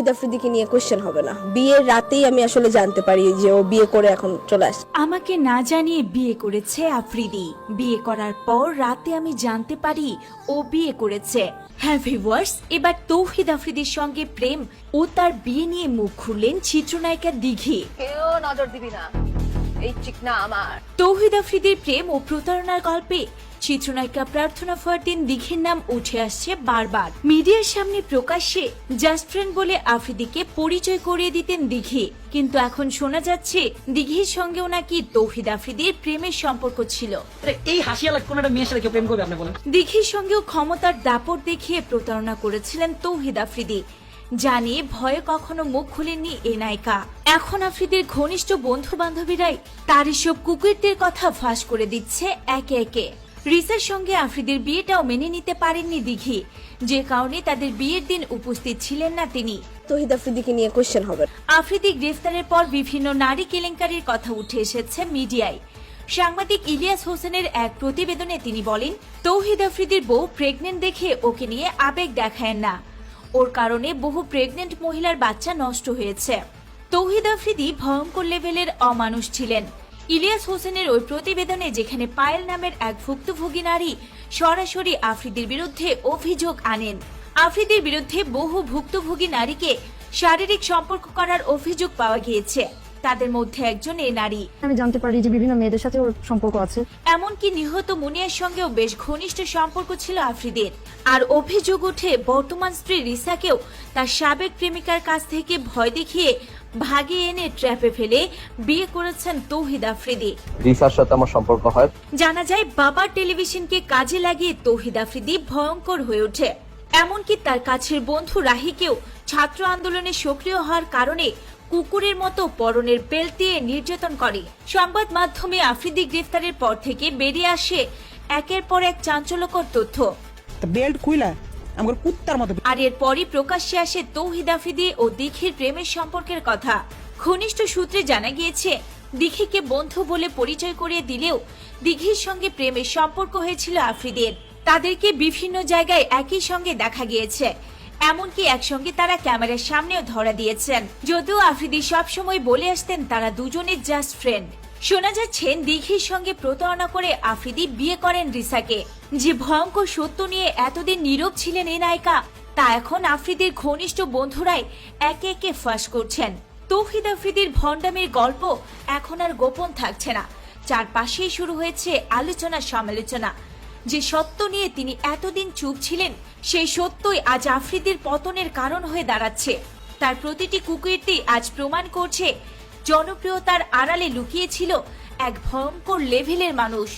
তহিদ আফ্রিদিকে নিয়ে কোশ্চেন হবে না। বিয়ের রাতেই আমি আসলে জানতে পারি যে ও বিয়ে করে এখন চলে আসছে। আমাকে না জানিয়ে বিয়ে করেছে আফ্রিদি। বিয়ে করার পর রাতে আমি জানতে পারি ও বিয়ে করেছে। হ্যাঁ ভিউয়ার্স এবার তৌহিদ আফ্রিদির সঙ্গে প্রেম ও তার বিয়ে নিয়ে মুখ খুললেন চিত্রনায়িকা দিঘি। কেউ নজর দিবি না। এই চিকনা আমার। তৌহিদ আফ্রিদির প্রেম ও প্রতারণার গল্পে চিত্রনায়িকা প্রার্থনা ফারদিন দিঘির নাম উঠে আসছে বারবার। মিডিয়ার সামনে প্রকাশ্যে জাস্ট ফ্রেন্ড বলে আফ্রিদিকে পরিচয় করিয়ে দিতেন দিঘি। কিন্তু এখন শোনা যাচ্ছে দিঘির সঙ্গেও নাকি তৌহিদ আফ্রিদির প্রেমের সম্পর্ক ছিল। এই হাসিয়ালা কোন একটা মেয়ের সাথে কেউ প্রেম করবে আপনি বলেন। দিঘির সঙ্গেও ক্ষমতার দাপট দেখিয়ে প্রতারণা করেছিলেন তৌহিদ আফ্রিদি জানিয়ে ভয়ে কখনো মুখ খুলেননি এ নায়িকা। এখন আফ্রিদির ঘনিষ্ঠ বন্ধু বান্ধবীরাই তার এসব কুকুরদের কথা ফাঁস করে দিচ্ছে একে একে। রিসার সঙ্গে আফ্রিদির বিয়েটাও মেনে নিতে পারেননি দিঘি। যে কারণে তাদের বিয়ের দিন উপস্থিত ছিলেন না তিনি। তহিদ আফ্রিদিকে নিয়ে কোশ্চেন হবে। আফ্রিদি গ্রেফতারের পর বিভিন্ন নারী কেলেঙ্কারির কথা উঠে এসেছে মিডিয়ায়। সাংবাদিক ইলিয়াস হোসেনের এক প্রতিবেদনে তিনি বলেন তৌহিদ আফ্রিদির বউ প্রেগনেন্ট দেখে ওকে নিয়ে আবেগ দেখায় না। ওর কারণে বহু প্রেগনেন্ট মহিলার বাচ্চা নষ্ট হয়েছে। তৌহিদ আফ্রিদি ভয়ঙ্কর লেভেলের অমানুষ ছিলেন। ইলিয়াস হোসেনের ওই প্রতিবেদনে যেখানে পায়েল নামের এক ভুক্তভোগী নারী সরাসরি আফ্রিদির বিরুদ্ধে অভিযোগ আনেন। আফ্রিদির বিরুদ্ধে বহু ভুক্তভোগী নারীকে শারীরিক সম্পর্ক করার অভিযোগ পাওয়া গিয়েছে। তাদের মধ্যে একজন এ নারী। আমি জানতে পারি যে বিভিন্ন মেয়েদের সাথে ওর সম্পর্ক আছে। এমনকি নিহত মুনিয়ার সঙ্গেও বেশ ঘনিষ্ঠ সম্পর্ক ছিল আফ্রিদের। আর অভিযোগ উঠে বর্তমান স্ত্রী রিসাকেও তার সাবেক প্রেমিকার কাছ থেকে ভয় দেখিয়ে ভাগিয়ে এনে ট্র্যাপে ফেলে বিয়ে করেছেন তৌহিদ আফ্রিদি। রিসার সাথে আমার সম্পর্ক হয়। জানা যায় বাবার টেলিভিশনকে কাজে লাগিয়ে তৌহিদ আফ্রিদি ভয়ঙ্কর হয়ে ওঠে। এমনকি তার কাছের বন্ধু রাহিকেও ছাত্র আন্দোলনে সক্রিয় হওয়ার কারণে কুকুরের মতো পরনের বেল্ট দিয়ে নির্যাতন করে। সংবাদ মাধ্যমে আফ্রিদি গ্রেফতারের পর থেকে বেরিয়ে আসে একের পর এক চাঞ্চল্যকর তথ্য। বেল্ট খুইলা? আমার কুত্তার মতো। আর এরপরই প্রকাশ্যে আসে তৌহিদ আফ্রিদি ও দিঘির প্রেমের সম্পর্কের কথা। ঘনিষ্ঠ সূত্রে জানা গিয়েছে, দিঘিকে বন্ধু বলে পরিচয় করিয়ে দিলেও দিঘির সঙ্গে প্রেমের সম্পর্ক হয়েছিল আফ্রিদের। তাদেরকে বিভিন্ন জায়গায় একই সঙ্গে দেখা গিয়েছে। এমনকি একসঙ্গে তারা ক্যামেরার সামনেও ধরা দিয়েছেন। যদিও আফ্রিদি সবসময় বলে আসতেন, তারা দুজনের জাস্ট ফ্রেন্ড। শোনা যাচ্ছে দিঘির সঙ্গে প্রতারণা করে আফ্রিদি বিয়ে করেন রিসাকে। যে ভয়ঙ্কর সত্য নিয়ে এতদিন নীরব ছিলেন এই নায়িকা, তা এখন আফ্রিদির ঘনিষ্ঠ বন্ধুরাই একে একে ফাঁস করছেন। তৌহিদ আফ্রিদির ভণ্ডামের গল্প এখন আর গোপন থাকছে না। চারপাশেই শুরু হয়েছে আলোচনা সমালোচনা। যে সত্য নিয়ে তিনি এতদিন চুপ ছিলেন, সেই সত্যই আজ আফ্রিদির পতনের কারণ হয়ে দাঁড়াচ্ছে। তার প্রতিটি কুকীর্তি আজ প্রমাণ করছে জনপ্রিয়তার আড়ালে লুকিয়েছিল এক ভয়ঙ্কর লেভেলের মানুষ।